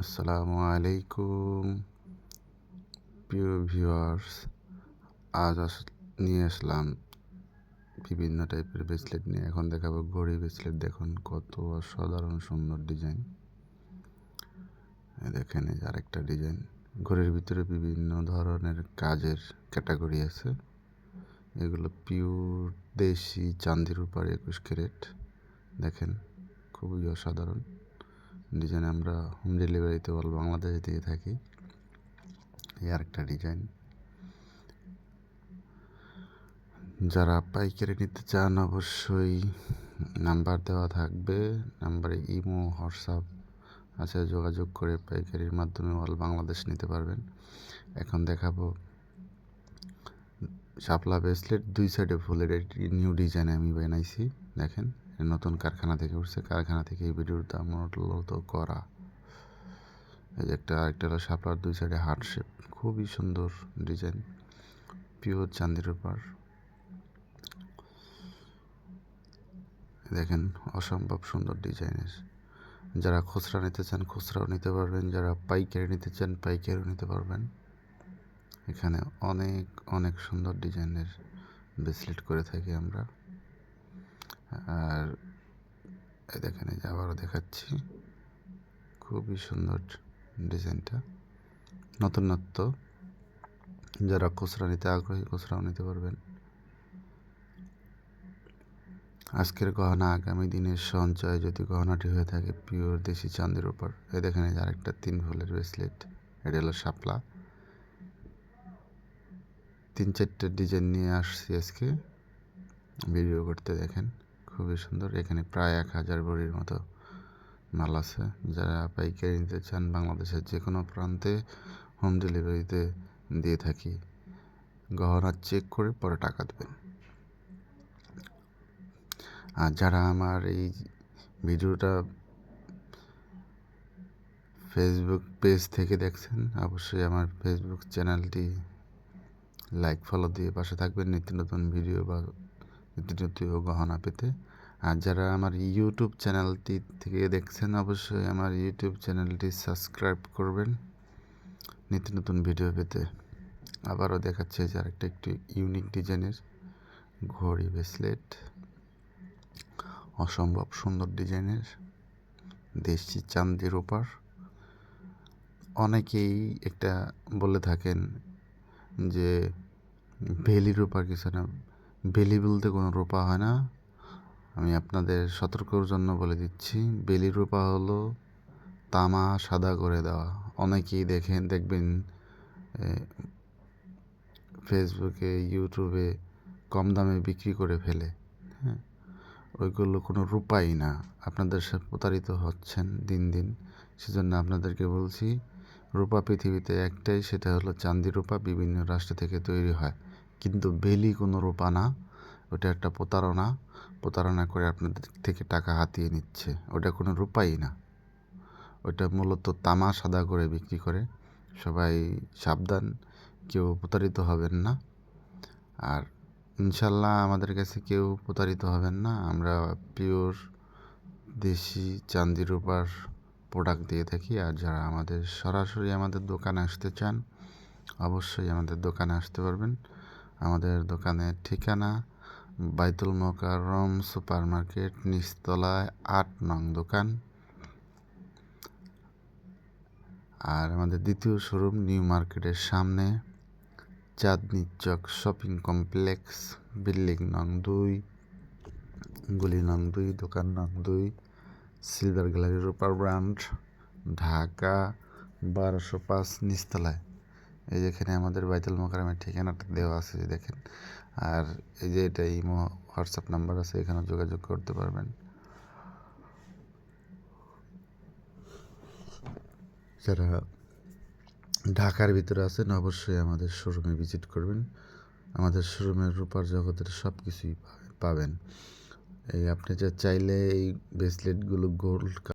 আসসালামু আলাইকুম। প্রিয় ভিউয়ার্স, আজ আস, নিয়ে আসলাম বিভিন্ন টাইপের ব্রেসলেট নিয়ে। এখন দেখাবো ঘড়ি ব্রেসলেট দেখুন কত অসাধারণ সুন্দর ডিজাইন দেখেন, এই আরেকটা ডিজাইন ঘড়ির ভিতরে বিভিন্ন ধরনের কাজের ক্যাটাগরি আছে। এগুলো পিওর দেশি চান্দির উপর একুশ ক্যারেট দেখেন, খুবই অসাধারণ। ডিজাইন আমরা হোম ডেলিভারিতে অল বাংলাদেশে দিয়ে থাকি, এই আরেকটা ডিজাইন। যারা পাইকারি নিতে চান অবশ্যই নাম্বার দেওয়া থাকবে, নাম্বারে ইমো, হোয়াটসঅ্যাপ আছে, যোগাযোগ করে পাইকারির মাধ্যমে অল বাংলাদেশ নিতে পারবেন। এখন দেখাবো শাপলা ব্রেসলেট দুই সাইডে ফুলের একটি নিউ ডিজাইন আমি বানাইছি, দেখেন। নতুন কারখানা থেকে উঠছে। কারখানা থেকে এই ভিডিওটা মূলত করা। এই যে একটা আরেকটা হলো শাপলার দুই সাইডে হার্ট শেপ খুবই সুন্দর ডিজাইন পিওর চান্দির উপর। দেখেন, অসম্ভব সুন্দর ডিজাইনের যারা খুচরা নিতে চান, খুচরাও নিতে পারবেন। যারা পাইকারি নিতে চান, পাইকারিও নিতে পারবেন। এখানে অনেক অনেক সুন্দর ডিজাইনের ব্রেসলেট করে থাকি আমরা। আর দেখেন, এই যে আবারও দেখাচ্ছি। খুবই সুন্দর ডিজাইনটা। নতুনত্ব যারা খুচরা নিতে আগ্রহী, খুচরাও নিতে পারবেন। আজকের গহনা আগামী দিনের সঞ্চয় যদি গহনাটি হয়ে থাকে, পিওর দেশি চাঁদের উপর। এই দেখেন, এই আরেকটা তিন ফুলের ব্রেসলেট এটা হলো শাপলা। তিন চারটে ডিজাইন নিয়ে আসছি আজকে। ভিডিও করতে দেখেন। খুবই সুন্দর। এখানে প্রায় এক হাজার বড়ির মতো মাল আছে। যারা পাইকারি নিতে চান বাংলাদেশের যে কোনো প্রান্তে হোম ডেলিভারিতে দিয়ে থাকি। গহনা চেক করে পরে টাকা দেবেন। আর যারা আমার এই ভিডিওটা ফেসবুক পেজ থেকে দেখছেন, অবশ্যই আমার ফেসবুক চ্যানেলটি লাইক ফলো দিয়ে পাশে থাকবেন। নিত্য নতুন ভিডিও বা নতুন গহনা পেতে। আর যারা আমার ইউটিউব চ্যানেলটি থেকে দেখছেন, অবশ্যই আমার ইউটিউব চ্যানেলটি সাবস্ক্রাইব করবেন। নিত্য নতুন ভিডিও পেতে। আবারও দেখাচ্ছে যে আরেকটা একটু ইউনিক ডিজাইনের ঘড়ি ব্রেসলেট অসম্ভব সুন্দর ডিজাইনের দেশি চান্দির ওপার অনেকেই একটা বলে থাকেন যে ভেলি রূপা কিছু না বেলি বলতে কোনো রূপা হয় না। আমি আপনাদের সতর্কর জন্য বলে দিচ্ছি, বেলি রূপা হলো তামা সাদা করে দেওয়া। অনেকেই দেখেন দেখবেন ফেসবুকে, ইউটিউবে কম দামে বিক্রি করে ফেলে। হ্যাঁ ওইগুলো কোনো রূপাই না। আপনাদের সাথে প্রতারিত হচ্ছেন দিন দিন। সেজন্য আপনাদেরকে বলছি, রূপা পৃথিবীতে একটাই, সেটা হলো চান্দি রূপা। বিভিন্ন রাষ্ট্র থেকে তৈরি হয়। কিন্তু বেলি কোনো রূপা না, ওটা একটা প্রতারণা। প্রতারণা করে আপনাদের থেকে টাকা হাতিয়ে নিচ্ছে, ওটা কোনো রূপাই না। ওটা মূলত তামা সাদা করে বিক্রি করে। সবাই সাবধান, কেউ প্রতারিত হবেন না। আর ইনশাল্লাহ আমাদের কাছে কেউ প্রতারিত হবেন না। আমরা পিওর দেশি চান্দি রূপার প্রোডাক্ট দিয়ে থাকি। আর যারা আমাদের সরাসরি আমাদের দোকানে আসতে চান, অবশ্যই আমাদের দোকানে আসতে পারবেন। আমাদের দোকানের ঠিকানা বাইতুল মোকাররম সুপার মার্কেট নিচতলায় আট নং দোকান। আর আমাদের দ্বিতীয় শোরুম নিউ মার্কেটের সামনে, Chandni Chawk shopping complex, building নং দুই, গুলি নং দুই, দোকান নং দুই, সিলভার গ্যালারি উপর ব্রান্ড ঢাকা, বারোশো পাঁচ নিচতলায়। এই যেখানে আমাদের বাইতুল মোকারমের ঠিকানাটা দেওয়া আছে যে দেখেন। আর এই যে এটা ইমো, হোয়াটসঅ্যাপ নাম্বার আছে, এখানে যোগাযোগ করতে পারবেন। যারা ঢাকার ভিতরে আছেন, অবশ্যই আমাদের শোরুমে ভিজিট করবেন। আমাদের শোরুমের রূপার জগতের সব কিছুই পাবেন। এই আপনি যা চাইলে এই ব্রেসলেটগুলো গোল্ড